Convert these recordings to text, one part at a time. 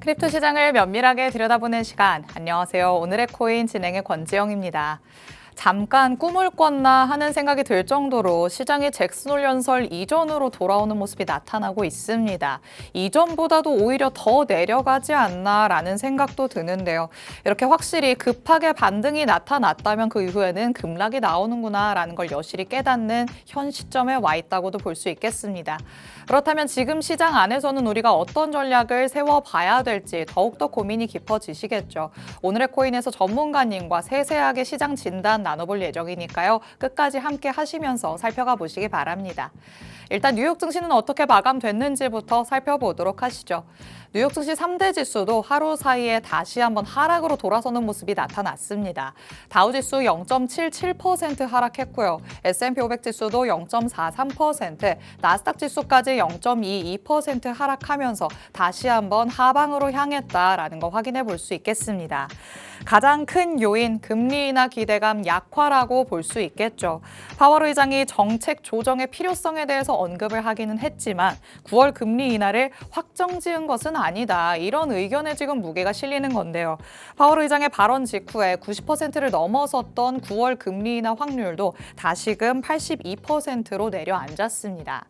크립토 시장을 면밀하게 들여다보는 시간. 안녕하세요. 오늘의 코인 진행의 권지영입니다. 잠깐 꿈을 꿨나 하는 생각이 들 정도로 시장이 잭슨 홀 연설 이전으로 돌아오는 모습이 나타나고 있습니다. 이전보다도 오히려 더 내려가지 않나라는 생각도 드는데요. 이렇게 확실히 급하게 반등이 나타났다면 그 이후에는 급락이 나오는구나라는 걸 여실히 깨닫는 현 시점에 와 있다고도 볼 수 있겠습니다. 그렇다면 지금 시장 안에서는 우리가 어떤 전략을 세워봐야 될지 더욱더 고민이 깊어지시겠죠. 오늘의 코인에서 전문가님과 세세하게 시장 진단 나눠볼 예정이니까요. 끝까지 함께 하시면서 살펴가 보시기 바랍니다. 일단 뉴욕 증시는 어떻게 마감됐는지부터 살펴보도록 하시죠. 뉴욕 증시 3대 지수도 하루 사이에 다시 한번 하락으로 돌아서는 모습이 나타났습니다. 다우 지수 0.77% 하락했고요. S&P 500 지수도 0.43%, 나스닥 지수까지 0.22% 하락하면서 다시 한번 하방으로 향했다라는 거 확인해 볼 수 있겠습니다. 가장 큰 요인 금리 인하 기대감 약화라고 볼 수 있겠죠. 파월 의장이 정책 조정의 필요성에 대해서 언급을 하기는 했지만 9월 금리 인하를 확정 지은 것은 아니다. 이런 의견에 지금 무게가 실리는 건데요. 파월 의장의 발언 직후에 90%를 넘어섰던 9월 금리 인하 확률도 다시금 82%로 내려앉았습니다.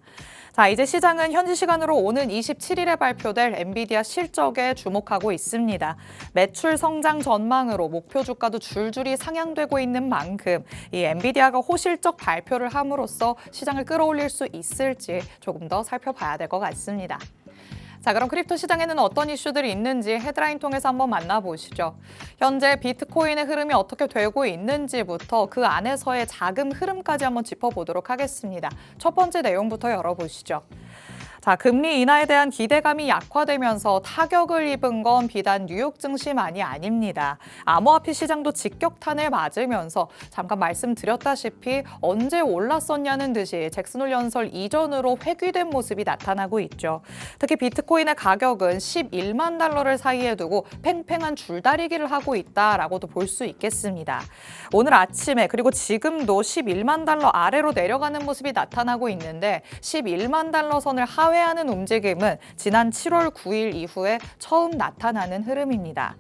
자, 이제 시장은 현지 시간으로 오는 27일에 발표될 엔비디아 실적에 주목하고 있습니다. 매출 성장 전망으로 목표 주가도 줄줄이 상향되고 있는 만큼 이 엔비디아가 호실적 발표를 함으로써 시장을 끌어올릴 수 있을지 조금 더 살펴봐야 될 것 같습니다. 자, 그럼 크립토 시장에는 어떤 이슈들이 있는지 헤드라인 통해서 한번 만나보시죠. 현재 비트코인의 흐름이 어떻게 되고 있는지부터 그 안에서의 자금 흐름까지 한번 짚어보도록 하겠습니다. 첫 번째 내용부터 열어보시죠. 자, 금리 인하에 대한 기대감이 약화되면서 타격을 입은 건 비단 뉴욕 증시만이 아닙니다. 암호화폐 시장도 직격탄을 맞으면서 잠깐 말씀드렸다시피 언제 올랐었냐는 듯이 잭슨홀 연설 이전으로 회귀된 모습이 나타나고 있죠. 특히 비트코인의 가격은 11만 달러를 사이에 두고 팽팽한 줄다리기를 하고 있다라고도 볼 수 있겠습니다. 오늘 아침에 그리고 지금도 11만 달러 아래로 내려가는 모습이 나타나고 있는데 11만 달러 선을 하 하회하는 움직임은 지난 7월 9일 이후에 처음 나타나는 흐름입니다.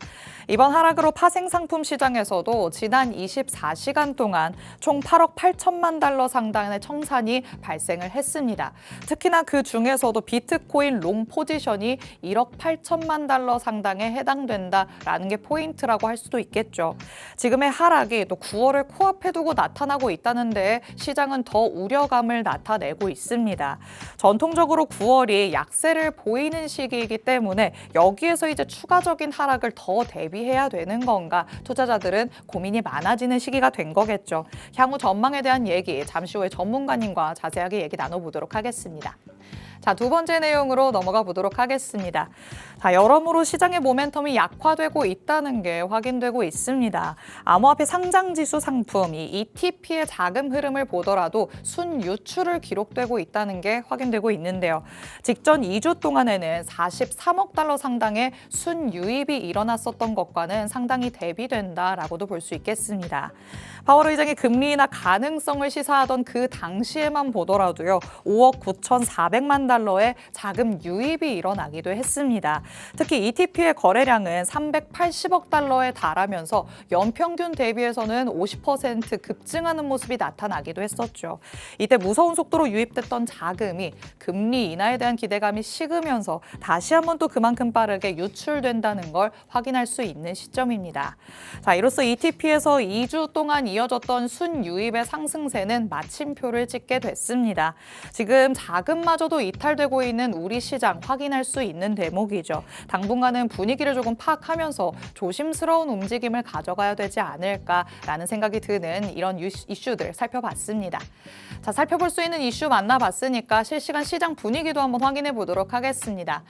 이번 하락으로 파생 상품 시장에서도 지난 24시간 동안 총 8억 8천만 달러 상당의 청산이 발생을 했습니다. 특히나 그 중에서도 비트코인 롱 포지션이 1억 8천만 달러 상당에 해당된다라는 게 포인트라고 할 수도 있겠죠. 지금의 하락이 또 9월을 코앞에 두고 나타나고 있다는 데 시장은 더 우려감을 나타내고 있습니다. 전통적으로 9월이 약세를 보이는 시기이기 때문에 여기에서 이제 추가적인 하락을 더 대비해야 되는 건가 투자자들은 고민이 많아지는 시기가 된 거겠죠. 향후 전망에 대한 얘기 잠시 후에 전문가님과 자세하게 얘기 나눠보도록 하겠습니다. 자, 두 번째 내용으로 넘어가 보도록 하겠습니다. 자, 여러모로 시장의 모멘텀이 약화되고 있다는 게 확인되고 있습니다. 암호화폐 상장지수 상품, 이 ETP의 자금 흐름을 보더라도 순유출을 기록되고 있다는 게 확인되고 있는데요. 직전 2주 동안에는 43억 달러 상당의 순유입이 일어났었던 것과는 상당히 대비된다라고도 볼 수 있겠습니다. 파월 의장이 금리 인하 가능성을 시사하던 그 당시에만 보더라도요. 5억 9,400만 달러의 자금 유입이 일어나기도 했습니다. 특히 ETP의 거래량은 380억 달러에 달하면서 연평균 대비해서는 50% 급증하는 모습이 나타나기도 했었죠. 이때 무서운 속도로 유입됐던 자금이 금리 인하에 대한 기대감이 식으면서 다시 한번 또 그만큼 빠르게 유출된다는 걸 확인할 수 있는 시점입니다. 자, 이로써 ETP에서 2주 동안 이어졌던 순유입의 상승세는 마침표를 찍게 됐습니다. 지금 자금마저도 이 탈되고 있는 우리 시장 확인할 수 있는 대목이죠. 당분간은 분위기를 조금 파악하면서 조심스러운 움직임을 가져가야 되지 않을까라는 생각이 드는 이런 이슈들 살펴봤습니다. 자, 살펴볼 수 있는 이슈 만나봤으니까 실시간 시장 분위기도 한번 확인해 보도록 하겠습니다.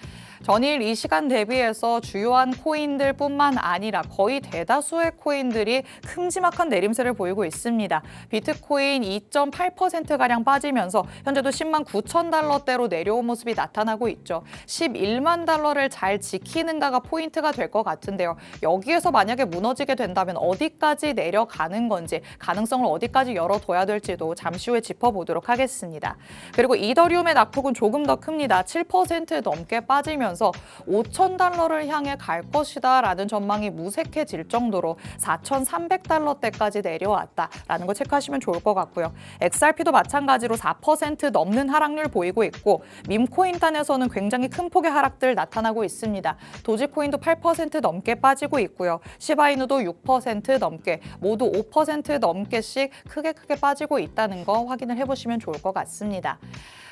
전일 이 시간 대비해서 주요한 코인들뿐만 아니라 거의 대다수의 코인들이 큼지막한 내림세를 보이고 있습니다. 비트코인 2.8%가량 빠지면서 현재도 10만 9천 달러대로 내 려온 모습이 나타나고 있죠. 11만 달러를 잘 지키는가가 포인트가 될 것 같은데요. 여기에서 만약에 무너지게 된다면 어디까지 내려가는 건지 가능성을 어디까지 열어둬야 될지도 잠시 후에 짚어보도록 하겠습니다. 그리고 이더리움의 낙폭은 조금 더 큽니다. 7% 넘게 빠지면 보이면서 5천 달러를 향해 갈 것이다 라는 전망이 무색해질 정도로 4,300달러대까지 내려왔다라는 걸 체크하시면 좋을 것 같고요. XRP도 마찬가지로 4% 넘는 하락률 보이고 있고 밈코인단에서는 굉장히 큰 폭의 하락들 나타나고 있습니다. 도지코인도 8% 넘게 빠지고 있고요. 시바이누도 6% 넘게 모두 5% 넘게씩 크게 크게 빠지고 있다는 거 확인을 해보시면 좋을 것 같습니다.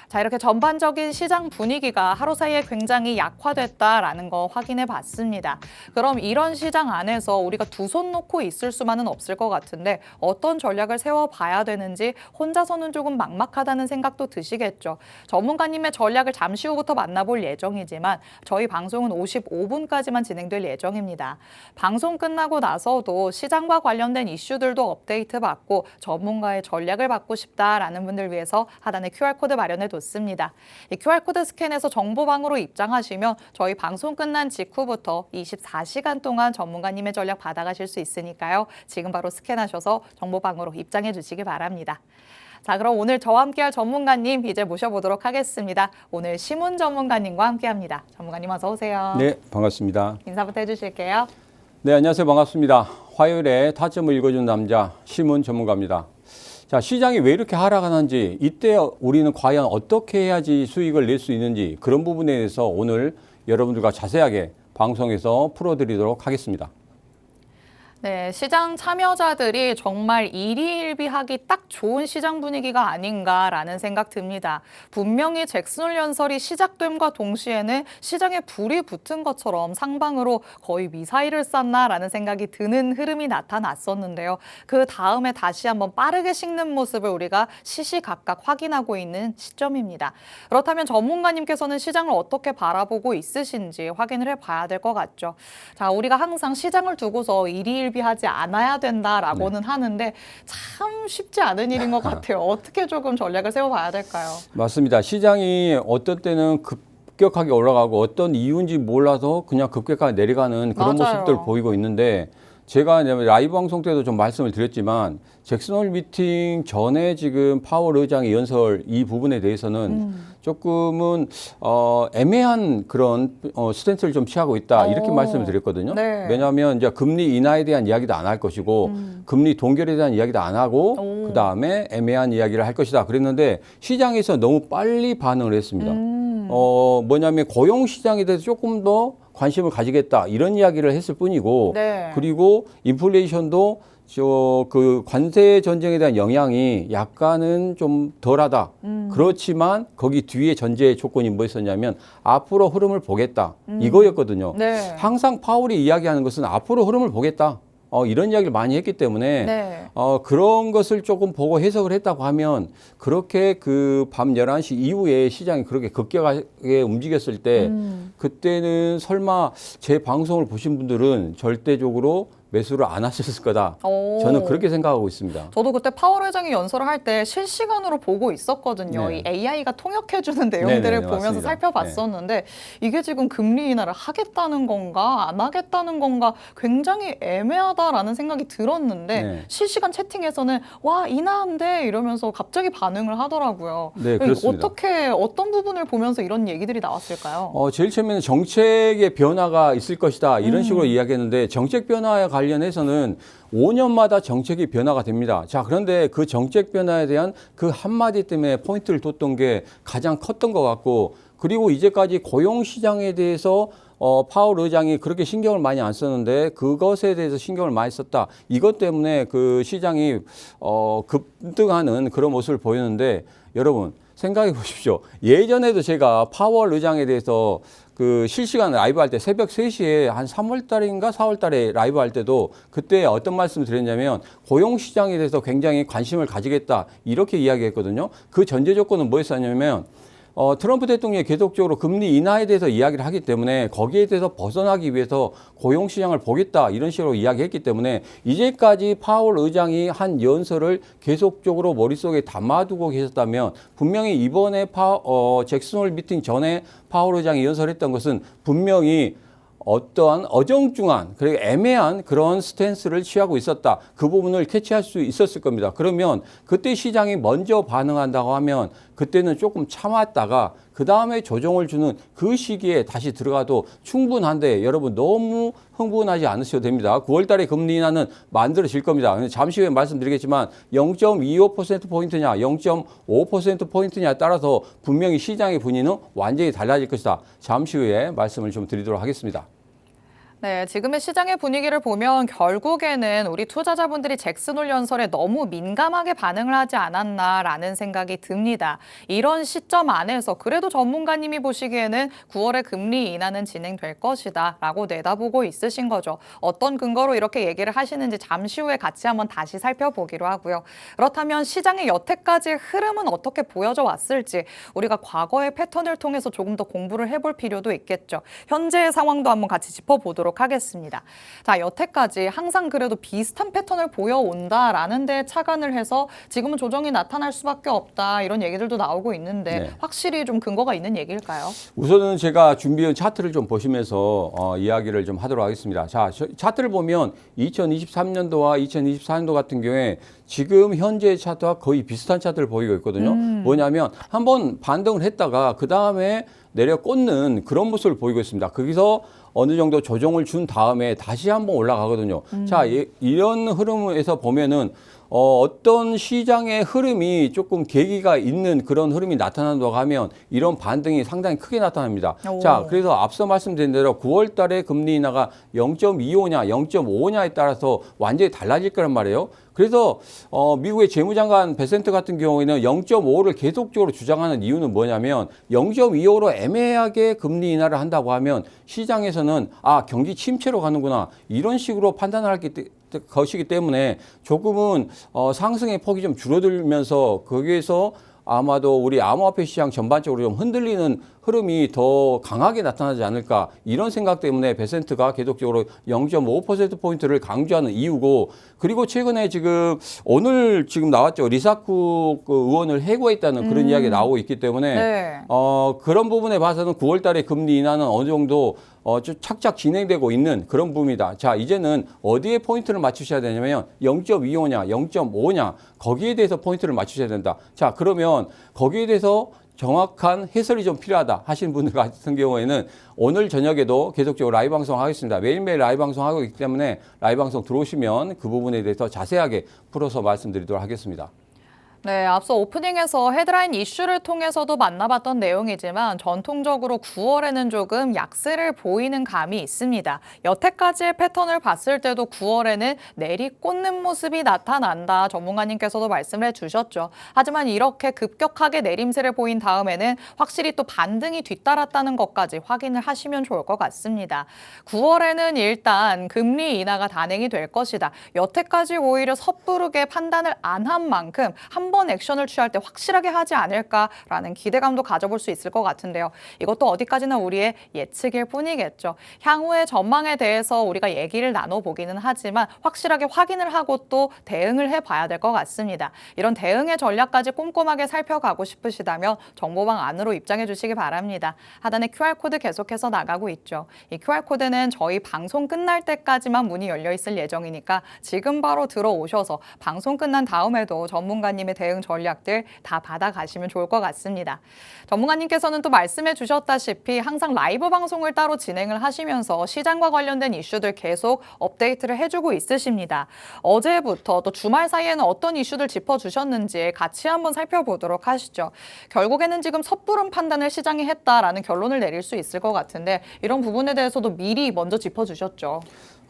자, 이렇게 전반적인 시장 분위기가 하루 사이에 굉장히 약화됐다라는 거 확인해 봤습니다. 그럼 이런 시장 안에서 우리가 두 손 놓고 있을 수만은 없을 것 같은데 어떤 전략을 세워 봐야 되는지 혼자서는 조금 막막하다는 생각도 드시겠죠. 전문가님의 전략을 잠시 후부터 만나볼 예정이지만 저희 방송은 55분까지만 진행될 예정입니다. 방송 끝나고 나서도 시장과 관련된 이슈들도 업데이트 받고 전문가의 전략을 받고 싶다라는 분들 위해서 하단에 QR코드 마련해 뒀습니다. 이 QR코드 스캔해서 정보방으로 입장하시면 저희 방송 끝난 직후부터 24시간 동안 전문가님의 전략 받아가실 수 있으니까요. 지금 바로 스캔하셔서 정보방으로 입장해 주시기 바랍니다. 자, 그럼 오늘 저와 함께할 전문가님 이제 모셔보도록 하겠습니다. 오늘 시문 전문가님과 함께합니다. 전문가님 어서 오세요. 네, 반갑습니다. 인사부터 해주실게요. 네, 안녕하세요. 반갑습니다. 화요일에 타점을 읽어준 남자, 시문 전문가입니다. 자, 시장이 왜 이렇게 하락하는지, 이때 우리는 과연 어떻게 해야지 수익을 낼 수 있는지, 그런 부분에 대해서 오늘 여러분들과 자세하게 방송에서 풀어드리도록 하겠습니다. 네, 시장 참여자들이 정말 일희일비하기 딱 좋은 시장 분위기가 아닌가라는 생각 듭니다. 분명히 잭슨홀 연설이 시작됨과 동시에는 시장에 불이 붙은 것처럼 상방으로 거의 미사일을 쐈나라는 생각이 드는 흐름이 나타났었는데요. 그 다음에 다시 한번 빠르게 식는 모습을 우리가 시시각각 확인하고 있는 시점입니다. 그렇다면 전문가님께서는 시장을 어떻게 바라보고 있으신지 확인을 해봐야 될 것 같죠. 자, 우리가 항상 시장을 두고서 일희일 비하지 않아야 된다라고는 하는데 참 쉽지 않은 일인 것 같아요. 어떻게 조금 전략을 세워봐야 될까요? 맞습니다. 시장이 어떤 때는 급격하게 올라가고 어떤 이유인지 몰라서 그냥 급격하게 내려가는 그런 맞아요. 모습들 보이고 있는데 제가 라이브 방송 때도 좀 말씀을 드렸지만 잭슨홀 미팅 전에 지금 파월 의장의 연설 이 부분에 대해서는 음. 조금은 어 애매한 그런 어 스탠스를 좀 취하고 있다 이렇게 오. 말씀을 드렸거든요. 네. 왜냐하면 이제 금리 인하에 대한 이야기도 안 할 것이고 금리 동결에 대한 이야기도 안 하고 음. 오. 그 다음에 애매한 이야기를 할 것이다 그랬는데 시장에서 너무 빨리 반응을 했습니다. 음. 어 뭐냐면 고용 시장에 대해서 조금 더 관심을 가지겠다 이런 이야기를 했을 뿐이고 네. 그리고 인플레이션도 저그 관세 전쟁에 대한 영향이 약간은 좀 덜하다. 음. 그렇지만 거기 뒤에 전제 조건이 뭐였었냐면 앞으로 흐름을 보겠다. 이거였거든요. 음. 네. 항상 파월이 이야기하는 것은 앞으로 흐름을 보겠다. 어, 이런 이야기를 많이 했기 때문에 네. 어, 그런 것을 조금 보고 해석을 했다고 하면 그렇게 그 밤 11시 이후에 시장이 그렇게 급격하게 움직였을 때 음. 그때는 설마 제 방송을 보신 분들은 절대적으로 매수를 안 하셨을 거다. 오. 저는 그렇게 생각하고 있습니다. 저도 그때 파월 회장이 연설을 할 때 실시간으로 보고 있었거든요. 네. 이 AI가 통역해주는 내용들을 네네네, 보면서 맞습니다. 네. 살펴봤었는데 이게 지금 금리 인하를 하겠다는 건가 안 하겠다는 건가 굉장히 애매하다라는 생각이 들었는데 네. 실시간 채팅에서는 와 인하한대 이러면서 갑자기 반응을 하더라고요. 네, 그렇습니다. 어떻게 어떤 부분을 보면서 이런 얘기들이 나왔을까요? 어, 제일 처음에는 정책의 변화가 있을 것이다. 이런 음. 식으로 이야기했는데 정책 변화에 관련해서는 5년마다 정책이 변화가 됩니다. 자, 그런데 그 정책 변화에 대한 그 한마디 때문에 포인트를 뒀던 게 가장 컸던 것 같고 그리고 이제까지 고용 시장에 대해서 어, 파월 의장이 그렇게 신경을 많이 안 썼는데 그것에 대해서 신경을 많이 썼다. 이것 때문에 그 시장이 어, 급등하는 그런 모습을 보였는데 여러분 생각해 보십시오. 예전에도 제가 파월 의장에 대해서 그 실시간 라이브 할 때 새벽 3시에 한 3월 달인가 4월 달에 라이브 할 때도 그때 어떤 말씀을 드렸냐면 고용 시장에 대해서 굉장히 관심을 가지겠다 이렇게 이야기했거든요. 그 전제 조건은 뭐였었냐면 어, 트럼프 대통령이 계속적으로 금리 인하에 대해서 이야기를 하기 때문에 거기에 대해서 벗어나기 위해서 고용 시장을 보겠다 이런 식으로 이야기했기 때문에 이제까지 파월 의장이 한 연설을 계속적으로 머릿속에 담아두고 계셨다면 분명히 이번에 파, 어, 잭슨홀 미팅 전에 파월 의장이 연설했던 것은 분명히 어떠한 어정중한 그리고 애매한 그런 스탠스를 취하고 있었다. 그 부분을 캐치할 수 있었을 겁니다. 그러면 그때 시장이 먼저 반응한다고 하면 그때는 조금 참았다가 그 다음에 조정을 주는 그 시기에 다시 들어가도 충분한데 여러분 너무 흥분하지 않으셔도 됩니다. 9월 달에 금리 인하는 만들어질 겁니다. 잠시 후에 말씀드리겠지만 0.25%포인트냐 0.5%포인트냐에 따라서 분명히 시장의 분위기는 완전히 달라질 것이다. 잠시 후에 말씀을 좀 드리도록 하겠습니다. 네, 지금의 시장의 분위기를 보면 결국에는 우리 투자자분들이 잭슨홀 연설에 너무 민감하게 반응을 하지 않았나라는 생각이 듭니다. 이런 시점 안에서 그래도 전문가님이 보시기에는 9월에 금리 인하는 진행될 것이다라고 내다보고 있으신 거죠. 어떤 근거로 이렇게 얘기를 하시는지 잠시 후에 같이 한번 다시 살펴보기로 하고요. 그렇다면 시장의 여태까지 흐름은 어떻게 보여져 왔을지 우리가 과거의 패턴을 통해서 조금 더 공부를 해볼 필요도 있겠죠. 현재의 상황도 한번 같이 짚어보도록 하겠습니다. 자, 여태까지 항상 그래도 비슷한 패턴을 보여온다라는 데 착안을 해서 지금은 조정이 나타날 수밖에 없다 이런 얘기들도 나오고 있는데 네. 확실히 좀 근거가 있는 얘기일까요? 우선은 제가 준비한 차트를 좀 보시면서 어, 이야기를 좀 하도록 하겠습니다. 자, 저- 차트를 보면 2023년도와 2024년도 같은 경우에 지금 현재 차트와 거의 비슷한 차트를 보이고 있거든요. 뭐냐면 한번 반등을 했다가 그 다음에 내려 꽂는 그런 모습을 보이고 있습니다. 거기서 어느 정도 조정을 준 다음에 다시 한번 올라가거든요. 자, 이- 이런 흐름에서 보면은 어, 어떤 시장의 흐름이 조금 계기가 있는 그런 흐름이 나타난다고 하면 이런 반등이 상당히 크게 나타납니다. 오. 자, 그래서 앞서 말씀드린 대로 9월 달에 금리 인하가 0.25냐, 0.5냐에 따라서 완전히 달라질 거란 말이에요. 그래서 어, 미국의 재무장관 베센트 같은 경우에는 0.5를 계속적으로 주장하는 이유는 뭐냐면 0.25로 애매하게 금리 인하를 한다고 하면 시장에서는 아 경기 침체로 가는구나 이런 식으로 판단을 할 때- 것이기 때문에 조금은 어, 상승의 폭이 좀 줄어들면서 거기에서 아마도 우리 암호화폐 시장 전반적으로 좀 흔들리는 흐름이 더 강하게 나타나지 않을까 이런 생각 때문에 베센트가 계속적으로 0.5%포인트를 강조하는 이유고 그리고 최근에 지금 오늘 지금 나왔죠. 리사쿠 그 의원을 해고했다는 그런 이야기 나오고 있기 때문에 네. 어, 그런 부분에 봐서는 9월 달에 금리 인하는 어느 정도 어, 좀 착착 진행되고 있는 그런 부분이다. 자, 이제는 어디에 포인트를 맞추셔야 되냐면 0.25냐, 0.5냐, 거기에 대해서 포인트를 맞추셔야 된다. 자, 그러면 거기에 대해서 정확한 해설이 좀 필요하다 하시는 분들 같은 경우에는 오늘 저녁에도 계속적으로 라이브 방송 하겠습니다. 매일매일 라이브 방송 하고 있기 때문에 라이브 방송 들어오시면 그 부분에 대해서 자세하게 풀어서 말씀드리도록 하겠습니다. 네, 앞서 오프닝에서 헤드라인 이슈를 통해서도 만나봤던 내용이지만 전통적으로 9월에는 조금 약세를 보이는 감이 있습니다. 여태까지의 패턴을 봤을 때도 9월에는 내리 꽂는 모습이 나타난다. 전문가님께서도 말씀을 해주셨죠. 하지만 이렇게 급격하게 내림세를 보인 다음에는 확실히 또 반등이 뒤따랐다는 것까지 확인을 하시면 좋을 것 같습니다. 9월에는 일단 금리 인하가 단행이 될 것이다. 여태까지 오히려 섣부르게 판단을 안 한 만큼 한번 액션을 취할 때 확실하게 하지 않을까라는 기대감도 가져볼 수 있을 것 같은데요. 이것도 어디까지나 우리의 예측일 뿐이겠죠. 향후의 전망에 대해서 우리가 얘기를 나눠보기는 하지만 확실하게 확인을 하고 또 대응을 해봐야 될 것 같습니다. 이런 대응의 전략까지 꼼꼼하게 살펴가고 싶으시다면 정보방 안으로 입장해 주시기 바랍니다. 하단에 QR코드 계속해서 나가고 있죠. 이 QR코드는 저희 방송 끝날 때까지만 문이 열려 있을 예정이니까 지금 바로 들어오셔서 방송 끝난 다음에도 전문가님의 대응 전략들 다 받아가시면 좋을 것 같습니다. 전문가님께서는 또 말씀해 주셨다시피 항상 라이브 방송을 따로 진행을 하시면서 시장과 관련된 이슈들 계속 업데이트를 해주고 있으십니다. 어제부터 또 주말 사이에는 어떤 이슈들 짚어주셨는지 같이 한번 살펴보도록 하시죠. 결국에는 지금 섣부른 판단을 시장이 했다라는 결론을 내릴 수 있을 것 같은데 이런 부분에 대해서도 미리 먼저 짚어주셨죠.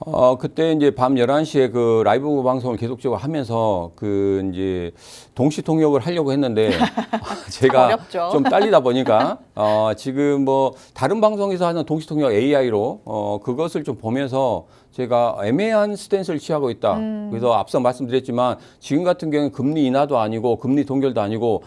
어, 그때 이제 밤 11시에 그 라이브 방송을 계속적으로 하면서 그 이제 동시 통역을 하려고 했는데 제가 어렵죠. 좀 딸리다 보니까 어, 지금 뭐 다른 방송에서 하는 동시 통역 AI로 어, 그것을 좀 보면서 제가 애매한 스탠스를 취하고 있다. 그래서 앞서 말씀드렸지만 지금 같은 경우는 금리 인하도 아니고 금리 동결도 아니고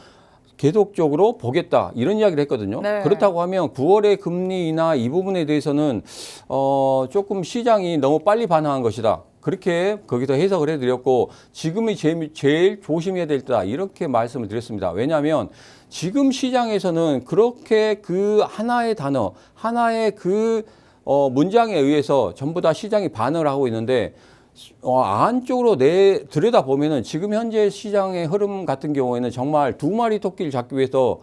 계속적으로 보겠다 이런 이야기를 했거든요. 네. 그렇다고 하면 9월의 금리 인하 이 부분에 대해서는 어 조금 시장이 너무 빨리 반응한 것이다. 그렇게 거기서 해석을 해드렸고 지금이 제일, 제일 조심해야 될 때다 이렇게 말씀을 드렸습니다. 왜냐하면 지금 시장에서는 그렇게 그 하나의 단어 하나의 그 어, 문장에 의해서 전부 다 시장이 반응을 하고 있는데 어, 안쪽으로 내 들여다 보면은 지금 현재 시장의 흐름 같은 경우에는 정말 두 마리 토끼를 잡기 위해서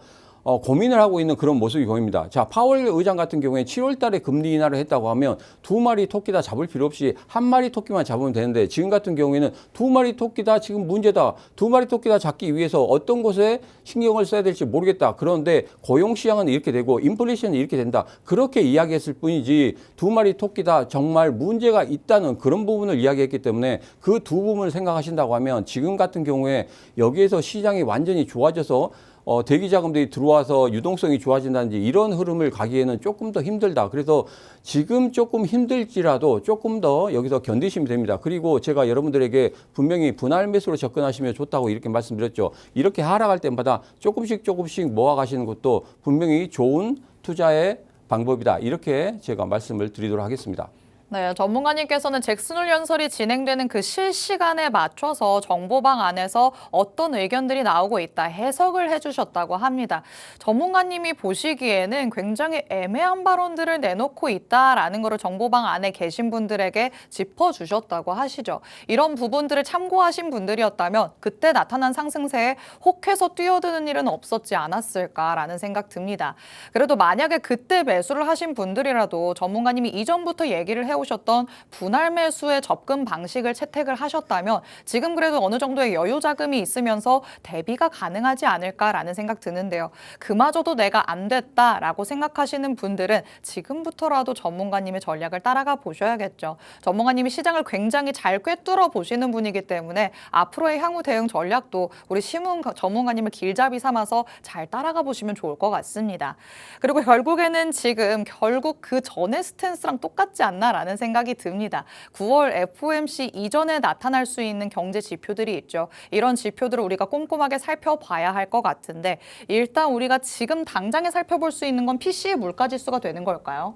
어, 고민을 하고 있는 그런 모습이 보입니다. 자, 파월 의장 같은 경우에 7월 달에 금리 인하를 했다고 하면 두 마리 토끼 다 잡을 필요 없이 한 마리 토끼만 잡으면 되는데 지금 같은 경우에는 두 마리 토끼 다 지금 문제다. 두 마리 토끼 다 잡기 위해서 어떤 곳에 신경을 써야 될지 모르겠다. 그런데 고용 시장은 이렇게 되고 인플레이션은 이렇게 된다. 그렇게 이야기했을 뿐이지 두 마리 토끼 다 정말 문제가 있다는 그런 부분을 이야기했기 때문에 그 두 부분을 생각하신다고 하면 지금 같은 경우에 여기에서 시장이 완전히 좋아져서 어, 대기 자금들이 들어와서 유동성이 좋아진다든지 이런 흐름을 가기에는 조금 더 힘들다. 그래서 지금 조금 힘들지라도 조금 더 여기서 견디시면 됩니다. 그리고 제가 여러분들에게 분명히 분할 매수로 접근하시면 좋다고 이렇게 말씀드렸죠. 이렇게 하락할 때마다 조금씩 조금씩 모아 가시는 것도 분명히 좋은 투자의 방법이다. 이렇게 제가 말씀을 드리도록 하겠습니다. 네, 전문가님께서는 잭슨홀 연설이 진행되는 그 실시간에 맞춰서 정보방 안에서 어떤 의견들이 나오고 있다 해석을 해주셨다고 합니다. 전문가님이 보시기에는 굉장히 애매한 발언들을 내놓고 있다라는 것을 정보방 안에 계신 분들에게 짚어주셨다고 하시죠. 이런 부분들을 참고하신 분들이었다면 그때 나타난 상승세에 혹해서 뛰어드는 일은 없었지 않았을까라는 생각 듭니다. 그래도 만약에 그때 매수를 하신 분들이라도 전문가님이 이전부터 얘기를 해오 셨던 분할 매수의 접근 방식을 채택을 하셨다면 지금 그래도 어느 정도의 여유 자금이 있으면서 대비가 가능하지 않을까라는 생각 드는데요. 그마저도 내가 안 됐다라고 생각하시는 분들은 지금부터라도 전문가님의 전략을 따라가 보셔야겠죠. 전문가님이 시장을 굉장히 잘 꿰뚫어 보시는 분이기 때문에 앞으로의 향후 대응 전략도 우리 심은 전문가님을 길잡이 삼아서 잘 따라가 보시면 좋을 것 같습니다. 그리고 결국에는 지금 결국 그 전의 스탠스랑 똑같지 않나라는 생각이 듭니다. 9월 FOMC 이전에 나타날 수 있는 경제 지표들이 있죠. 이런 지표들을 우리가 꼼꼼하게 살펴봐야 할 것 같은데 일단 우리가 지금 당장에 살펴볼 수 있는 건 PC의 물가 지수가 되는 걸까요?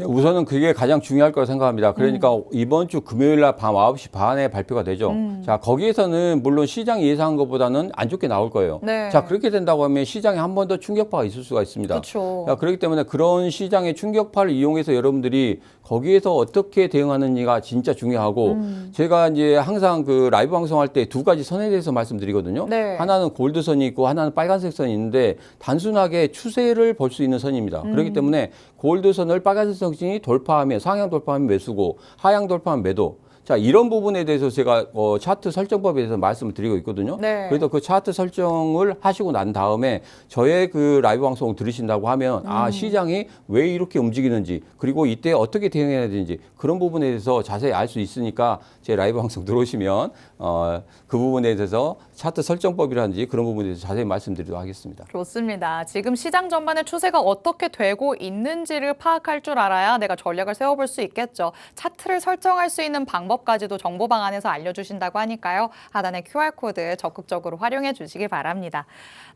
예, 우선은 그게 가장 중요할 거라 생각합니다. 그러니까 음. 이번 주 금요일 날 밤 9시 반에 발표가 되죠. 음. 자, 거기에서는 물론 시장이 예상한 것보다는 안 좋게 나올 거예요. 네. 자, 그렇게 된다고 하면 시장에 한 번 더 충격파가 있을 수가 있습니다. 그렇죠. 자, 그렇기 때문에 그런 시장의 충격파를 이용해서 여러분들이 거기에서 어떻게 대응하느냐가 진짜 중요하고 음. 제가 이제 항상 그 라이브 방송할 때 두 가지 선에 대해서 말씀드리거든요. 네. 하나는 골드선이 있고 하나는 빨간색 선이 있는데 단순하게 추세를 볼 수 있는 선입니다. 음. 그렇기 때문에 골드선을 빨간색 선이 돌파하면 상향 돌파하면 매수고 하향 돌파하면 매도. 자 이런 부분에 대해서 제가 어, 차트 설정법에 대해서 말씀을 드리고 있거든요. 네. 그래서 그 차트 설정을 하시고 난 다음에 저의 그 라이브 방송 들으신다고 하면 음. 아 시장이 왜 이렇게 움직이는지 그리고 이때 어떻게 대응해야 되는지 그런 부분에 대해서 자세히 알 수 있으니까 제 라이브 방송 들어오시면 어, 그 부분에 대해서 차트 설정법이라든지 그런 부분에 대해서 자세히 말씀드리도록 하겠습니다. 좋습니다. 지금 시장 전반의 추세가 어떻게 되고 있는지를 파악할 줄 알아야 내가 전략을 세워볼 수 있겠죠. 차트를 설정할 수 있는 방법까지도 정보 방 안에서 알려주신다고 하니까요. 하단의 QR코드 적극적으로 활용해 주시기 바랍니다.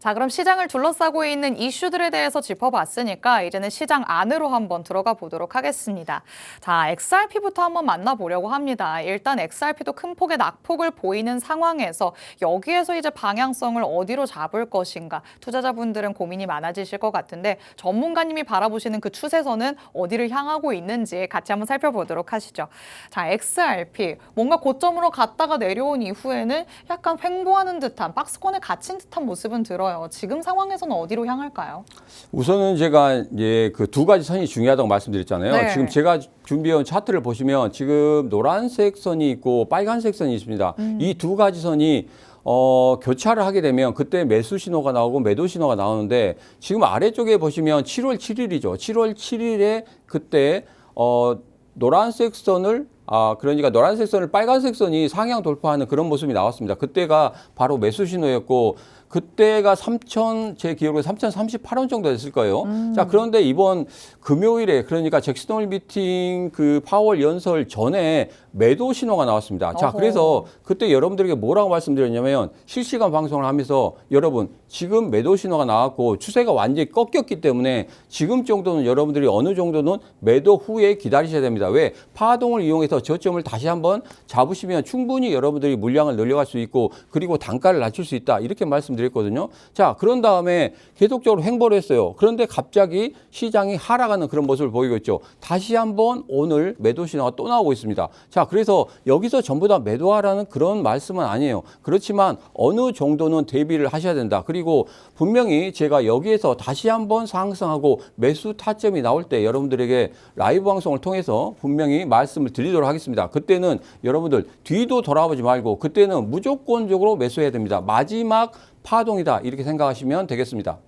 자, 그럼 시장을 둘러싸고 있는 이슈들에 대해서 짚어봤으니까 이제는 시장 안으로 한번 들어가 보도록 하겠습니다. 자, XRP부터 한번 만나보려고 합니다. 일단 XRP도 큰 폭의 낙폭을 보이는 상황에서 여기에서 이제 방향성을 어디로 잡을 것인가 투자자분들은 고민이 많아지실 것 같은데 전문가님이 바라보시는 그 추세선은 어디를 향하고 있는지 같이 한번 살펴보도록 하시죠. 자, XRP 뭔가 고점으로 갔다가 내려온 이후에는 약간 횡보하는 듯한 박스권에 갇힌 듯한 모습은 들어요. 지금 상황에서는 어디로 향할까요? 우선은 제가 이제 그두 가지 선이 중요하다고 말씀드렸잖아요. 네. 지금 제가 준비해온 차트를 보시면 지금 노란색 선이 있고 빨간색 선이 있습니다. 이두 가지 선이 어, 교차를 하게 되면 그때 매수 신호가 나오고 매도 신호가 나오는데 지금 아래쪽에 보시면 7월 7일이죠. 7월 7일에 그때 어, 노란색 선을 아, 그러니까 노란색 선을 빨간색 선이 상향 돌파하는 그런 모습이 나왔습니다. 그때가 바로 매수 신호였고 그때가 3천 제 기억으로 3,038원 정도 됐을 거예요. 자, 그런데 이번 금요일에 그러니까 잭슨홀 미팅 그 파월 연설 전에 매도 신호가 나왔습니다. 자, 어허. 그래서 그때 여러분들에게 뭐라고 말씀드렸냐면 실시간 방송을 하면서 여러분 지금 매도 신호가 나왔고 추세가 완전히 꺾였기 때문에 지금 정도는 여러분들이 어느 정도는 매도 후에 기다리셔야 됩니다. 왜? 파동을 이용해서 저점을 다시 한번 잡으시면 충분히 여러분들이 물량을 늘려갈 수 있고 그리고 단가를 낮출 수 있다. 이렇게 말씀 말씀드렸거든요. 자, 그런 다음에 계속적으로 횡보를 했어요. 그런데 갑자기 시장이 하락하는 그런 모습을 보이고 있죠. 다시 한번 오늘 매도 신호가 또 나오고 있습니다. 자, 그래서 여기서 전부 다 매도하라는 그런 말씀은 아니에요. 그렇지만 어느 정도는 대비를 하셔야 된다. 그리고 분명히 제가 여기에서 다시 한번 상승하고 매수 타점이 나올 때 여러분들에게 라이브 방송을 통해서 분명히 말씀을 드리도록 하겠습니다. 그때는 여러분들 뒤도 돌아보지 말고 그때는 무조건적으로 매수해야 됩니다. 마지막 파동이다. 이렇게 생각하시면 되겠습니다.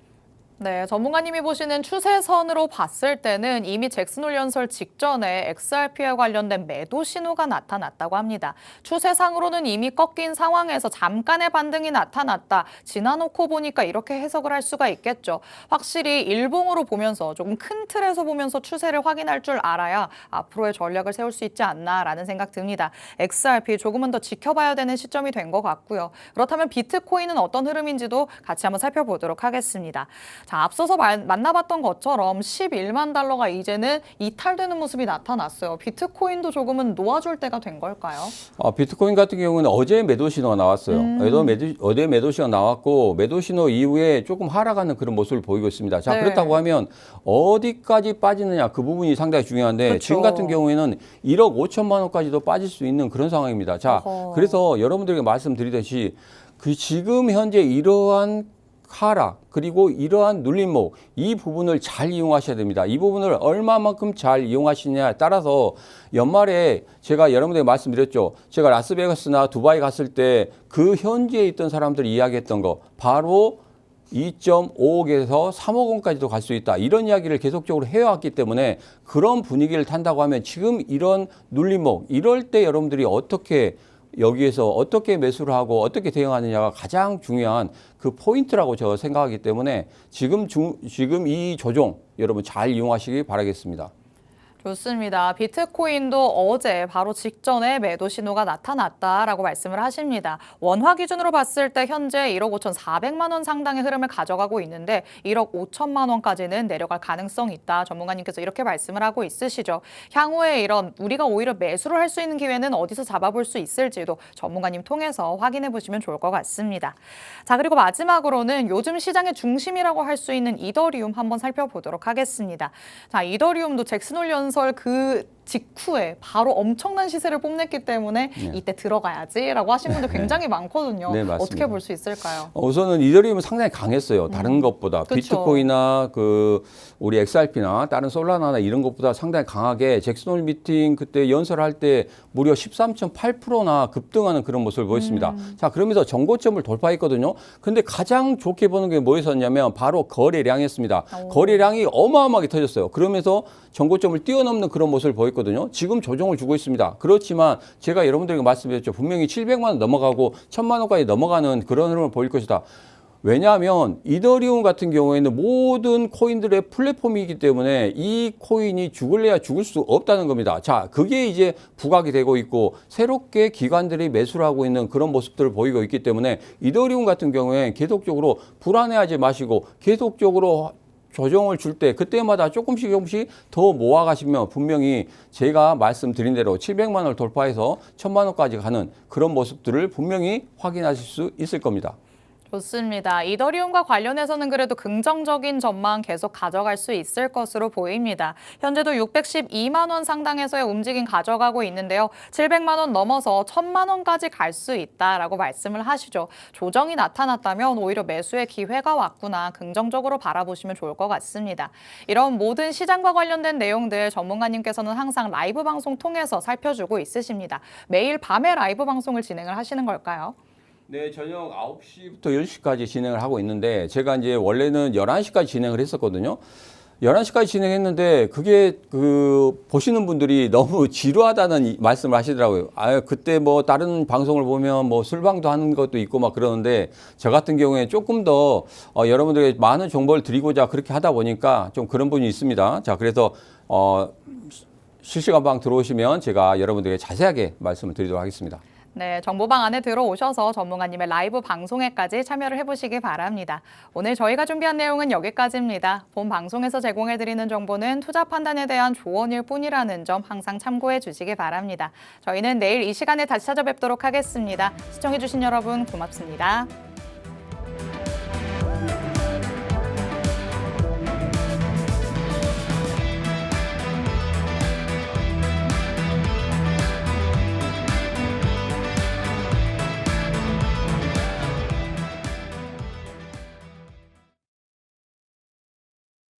네, 전문가님이 보시는 추세선으로 봤을 때는 이미 잭슨 홀 연설 직전에 XRP와 관련된 매도 신호가 나타났다고 합니다. 추세상으로는 이미 꺾인 상황에서 잠깐의 반등이 나타났다. 지나놓고 보니까 이렇게 해석을 할 수가 있겠죠. 확실히 일봉으로 보면서 조금 큰 틀에서 보면서 추세를 확인할 줄 알아야 앞으로의 전략을 세울 수 있지 않나라는 생각 듭니다. XRP 조금은 더 지켜봐야 되는 시점이 된 것 같고요. 그렇다면 비트코인은 어떤 흐름인지도 같이 한번 살펴보도록 하겠습니다. 자, 앞서서 말- 만나봤던 것처럼 11만 달러가 이제는 이탈되는 모습이 나타났어요. 비트코인도 조금은 놓아줄 때가 된 걸까요? 어, 비트코인 같은 경우는 어제 매도 신호가 나왔어요. 어제 매도, 어제 매도 신호가 나왔고 매도 신호 이후에 조금 하락하는 그런 모습을 보이고 있습니다. 자 네. 그렇다고 하면 어디까지 빠지느냐 그 부분이 상당히 중요한데 그렇죠. 지금 같은 경우에는 1억 5천만 원까지도 빠질 수 있는 그런 상황입니다. 자 어허. 그래서 여러분들에게 말씀드리듯이 그 지금 현재 이러한 하락 그리고 이러한 눌림목 이 부분을 잘 이용하셔야 됩니다. 이 부분을 얼마만큼 잘 이용하시냐에 따라서 연말에 제가 여러분들에게 말씀드렸죠. 제가 라스베가스나 두바이 갔을 때 그 현지에 있던 사람들이 이야기했던 거 바로 2.5억에서 3억 원까지도 갈 수 있다. 이런 이야기를 계속적으로 해왔기 때문에 그런 분위기를 탄다고 하면 지금 이런 눌림목 이럴 때 여러분들이 어떻게 여기에서 어떻게 매수를 하고 어떻게 대응하느냐가 가장 중요한 그 포인트라고 저 생각하기 때문에 지금 중, 지금 이 조정 여러분 잘 이용하시기 바라겠습니다. 좋습니다. 비트코인도 어제 바로 직전에 매도 신호가 나타났다라고 말씀을 하십니다. 원화 기준으로 봤을 때 현재 1억 5,400만 원 상당의 흐름을 가져가고 있는데 1억 5천만 원까지는 내려갈 가능성이 있다. 전문가님께서 이렇게 말씀을 하고 있으시죠. 향후에 이런 우리가 오히려 매수를 할 수 있는 기회는 어디서 잡아볼 수 있을지도 전문가님 통해서 확인해 보시면 좋을 것 같습니다. 자, 그리고 마지막으로는 요즘 시장의 중심이라고 할 수 있는 이더리움 한번 살펴보도록 하겠습니다. 자, 이더리움도 잭슨 홀 연설 그 직후에 바로 엄청난 시세를 뽐냈기 때문에 이때 들어가야지라고 하신 분들 굉장히 많거든요. 네, 맞습니다. 어떻게 볼 수 있을까요? 어, 우선은 이더리움은 상당히 강했어요. 다른 것보다 그쵸. 비트코인이나 그 우리 XRP나 다른 솔라나나 이런 것보다 상당히 강하게 잭슨홀 미팅 그때 연설할 때 무려 13.8%나 급등하는 그런 모습을 보였습니다. 자 그러면서 정고점을 돌파했거든요. 근데 가장 좋게 보는 게 뭐였었냐면 바로 거래량이었습니다. 거래량이 어마어마하게 터졌어요. 그러면서 정고점을 뛰어넘는 그런 모습을 보였 거든요. 지금 조정을 주고 있습니다. 그렇지만 제가 여러분들에게 말씀드렸죠. 분명히 700만 원 넘어가고 1000만 원까지 넘어가는 그런 흐름을 보일 것이다. 왜냐하면 이더리움 같은 경우에는 모든 코인들의 플랫폼이기 때문에 이 코인이 죽을래야 죽을 수 없다는 겁니다. 자, 그게 이제 부각이 되고 있고 새롭게 기관들이 매수를 하고 있는 그런 모습들을 보이고 있기 때문에 이더리움 같은 경우에 계속적으로 불안해하지 마시고 계속적으로 조정을 줄 때 그때마다 조금씩 조금씩 더 모아가시면 분명히 제가 말씀드린 대로 700만 원을 돌파해서 1000만 원까지 가는 그런 모습들을 분명히 확인하실 수 있을 겁니다. 좋습니다. 이더리움과 관련해서는 그래도 긍정적인 전망 계속 가져갈 수 있을 것으로 보입니다. 현재도 612만 원 상당에서의 움직임 가져가고 있는데요. 700만 원 넘어서 1000만 원까지 갈 수 있다라고 말씀을 하시죠. 조정이 나타났다면 오히려 매수의 기회가 왔구나 긍정적으로 바라보시면 좋을 것 같습니다. 이런 모든 시장과 관련된 내용들 전문가님께서는 항상 라이브 방송 통해서 살펴주고 있으십니다. 매일 밤에 라이브 방송을 진행을 하시는 걸까요? 네, 저녁 9시부터 10시까지 진행을 하고 있는데 제가 이제 원래는 11시까지 진행을 했었거든요. 11시까지 진행했는데 그게 그 보시는 분들이 너무 지루하다는 이- 말씀을 하시더라고요. 아, 그때 뭐 다른 방송을 보면 뭐 술방도 하는 것도 있고 막 그러는데 저 같은 경우에 조금 더 어, 여러분들에게 많은 정보를 드리고자 그렇게 하다 보니까 좀 그런 분이 있습니다. 자, 그래서 어, 실시간 방 들어오시면 제가 여러분들에게 자세하게 말씀을 드리도록 하겠습니다. 네, 정보방 안에 들어오셔서 전문가님의 라이브 방송에까지 참여를 해보시기 바랍니다. 오늘 저희가 준비한 내용은 여기까지입니다. 본 방송에서 제공해드리는 정보는 투자 판단에 대한 조언일 뿐이라는 점 항상 참고해 주시기 바랍니다. 저희는 내일 이 시간에 다시 찾아뵙도록 하겠습니다. 시청해주신 여러분 고맙습니다.